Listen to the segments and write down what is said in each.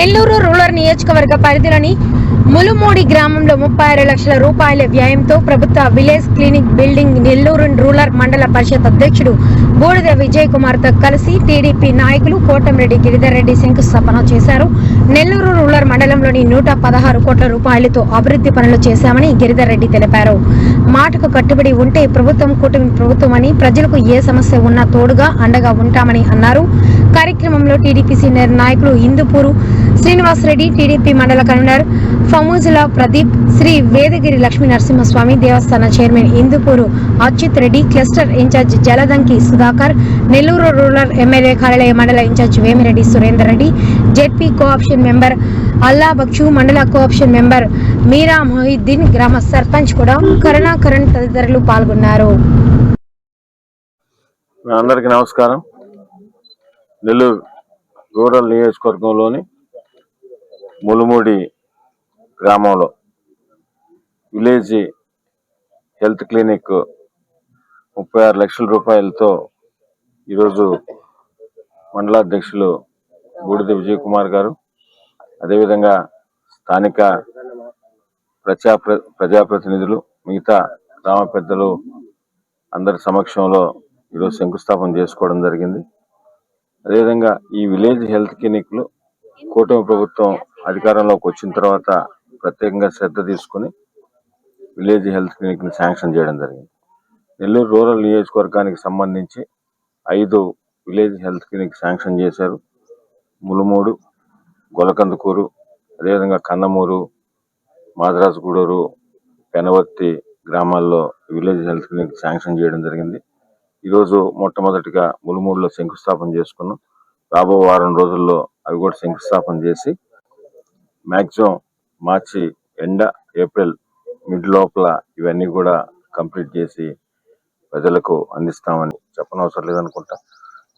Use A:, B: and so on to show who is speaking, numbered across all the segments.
A: Nellore rural నియోజకవర్గ పరిధిలోని ములుమూడి గ్రామంలో ముప్పై ఆరు లక్షల రూపాయల వ్యయంతో ప్రభుత్వ village clinic building Nellore rural mandal parishad అధ్యక్షుడు బూడిద విజయ్ కుమార్తో కలిసి టీడీపీ నాయకులు కోటంరెడ్డి గిరిధర్ రెడ్డి శంకుస్థాపన చేశారు. నెల్లూరు రూరల్ మండలంలోని నూట పదహారు కోట్ల రూపాయలతో అభివృద్ధి పనులు చేశామని గిరిధర్ రెడ్డి తెలిపారు. మాటకు కట్టుబడి ఉంటే ప్రభుత్వం కూటమి ప్రభుత్వం అని ప్రజలకు ఏ సమస్య ఉన్నా తోడుగా అండగా ఉంటామని అన్నారు. కార్యక్రమంలో టీడీపీ సీనియర్ నాయకులు ఇందుపూరు శ్రీనివాసరెడ్డి టీడీపీ మండల కన్వీనర్ ఫమూజులా ప్రదీప్ శ్రీ వేదగిరి లక్ష్మీ నరసింహస్వామి దేవస్థాన chairman Indupuru Achyut Reddy cluster in-charge Jaladanki Sudhakar Nellore rural MLA కార్యాలయ mandal in-charge Vemireddy Surender Reddy ZP co-option member Alla Bakshu mandal co-option member మీరా మొహిద్దీన్ గ్రామ సర్పంచ్ కూడా కరుణాకరణ్ తదితరులు పాల్గొన్నారు.
B: అందరికీ నమస్కారం. నెల్లూరు రూరల్ నియోజకవర్గంలోని ములుమూడి గ్రామంలో విలేజ్ హెల్త్ క్లినిక్ ముప్పై ఆరు లక్షల రూపాయలతో ఈరోజు మండలాధ్యక్షులు బూడిద విజయ్ కుమార్ గారు అదేవిధంగా స్థానిక ప్రజా ప్రజాప్రతినిధులు మిగతా గ్రామ పెద్దలు అందరి సమక్షంలో ఈరోజు శంకుస్థాపన చేసుకోవడం జరిగింది. అదేవిధంగా ఈ విలేజ్ హెల్త్ క్లినిక్లు కూటమి ప్రభుత్వం అధికారంలోకి వచ్చిన తర్వాత ప్రత్యేకంగా శ్రద్ధ తీసుకుని విలేజ్ హెల్త్ క్లినిక్ని శాంక్షన్ చేయడం జరిగింది. నెల్లూరు రూరల్ నియోజకవర్గానికి సంబంధించి ఐదు విలేజ్ హెల్త్ క్లినిక్ శాంక్షన్ చేశారు. ములుమూడు గొలకందుకూరు అదేవిధంగా కన్నమూరు మాదరాజుగూడూరు పెనవర్తి గ్రామాల్లో విలేజ్ హెల్త్ క్లినిక్ శాంక్షన్ చేయడం జరిగింది. ఈరోజు మొట్టమొదటిగా ములుమూడులో శంకుస్థాపన చేసుకున్నాం. రాబో వారం రోజుల్లో అవి కూడా శంకుస్థాపన చేసి మ్యాక్సిమం మార్చి ఎండ ఏప్రిల్ మిడ్ లోపల ఇవన్నీ కూడా కంప్లీట్ చేసి ప్రజలకు అందిస్తామని చెప్పనవసరం లేదనుకుంటా.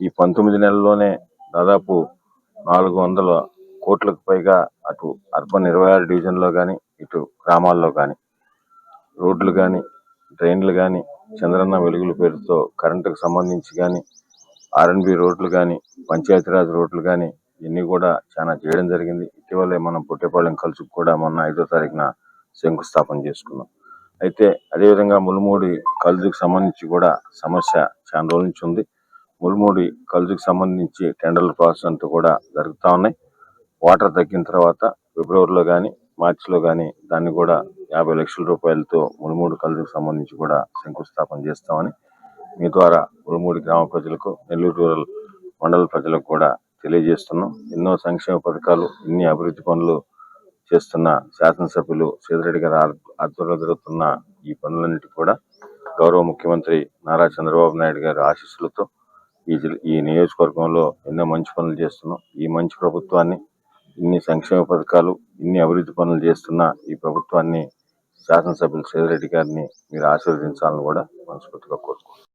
B: ఈ పంతొమ్మిది నెలల్లోనే దాదాపు నాలుగు వందల కోట్లకు పైగా అటు అర్బన్ ఇరవై ఆరు డివిజన్లో కానీ ఇటు గ్రామాల్లో కానీ రోడ్లు కానీ ట్రైన్లు కానీ చంద్రన్న వెలుగుల పేరుతో కరెంటుకు సంబంధించి కానీ ఆర్ఎన్బి రోడ్లు కానీ పంచాయతీరాజ్ రోడ్లు కానీ ఇవన్నీ కూడా చాలా చేయడం జరిగింది. ఇటీవలే మనం పుట్టేపాలెం కలిసి కూడా మొన్న ఐదో తారీఖున శంకుస్థాపన చేసుకున్నాం. అయితే అదేవిధంగా ములుమూడి కలుజుకు సంబంధించి కూడా సమస్య చాలా రోజుల నుంచి ఉంది. ములుమూడి కలుజుకు సంబంధించి టెండర్ల ప్రాసెస్ అంతా కూడా జరుగుతూ ఉన్నాయి. వాటర్ తగ్గిన తర్వాత ఫిబ్రవరిలో కానీ మార్చిలో కానీ దాన్ని కూడా యాభై లక్షల రూపాయలతో ములుమూడి కలుజుకు సంబంధించి కూడా శంకుస్థాపన చేస్తామని మీ ద్వారా ములుమూడి గ్రామ ప్రజలకు నెల్లూరు రూరల్ మండల ప్రజలకు కూడా తెలియజేస్తున్నాం. ఎన్నో సంక్షేమ పథకాలు ఇన్ని అభివృద్ధి పనులు చేస్తున్న శాసనసభ్యులు సీదరెడ్డి గారి ఆధ్వర్యంలో జరుగుతున్న ఈ పనులన్నిటి కూడా గౌరవ ముఖ్యమంత్రి నారా చంద్రబాబు నాయుడు గారి ఆశీస్సులతో ఈ జిల్- ఈ నియోజకవర్గంలో ఎన్నో మంచి పనులు చేస్తున్నాం. ఈ మంచి ప్రభుత్వాన్ని ఇన్ని సంక్షేమ పథకాలు ఇన్ని అభివృద్ధి పనులు చేస్తున్న ఈ ప్రభుత్వాన్ని శాసనసభ్యులు సీదిరెడ్డి గారిని మీరు ఆశీర్వదించాలని కూడా మనస్ఫూర్తిగా కోరుకుంటున్నాం.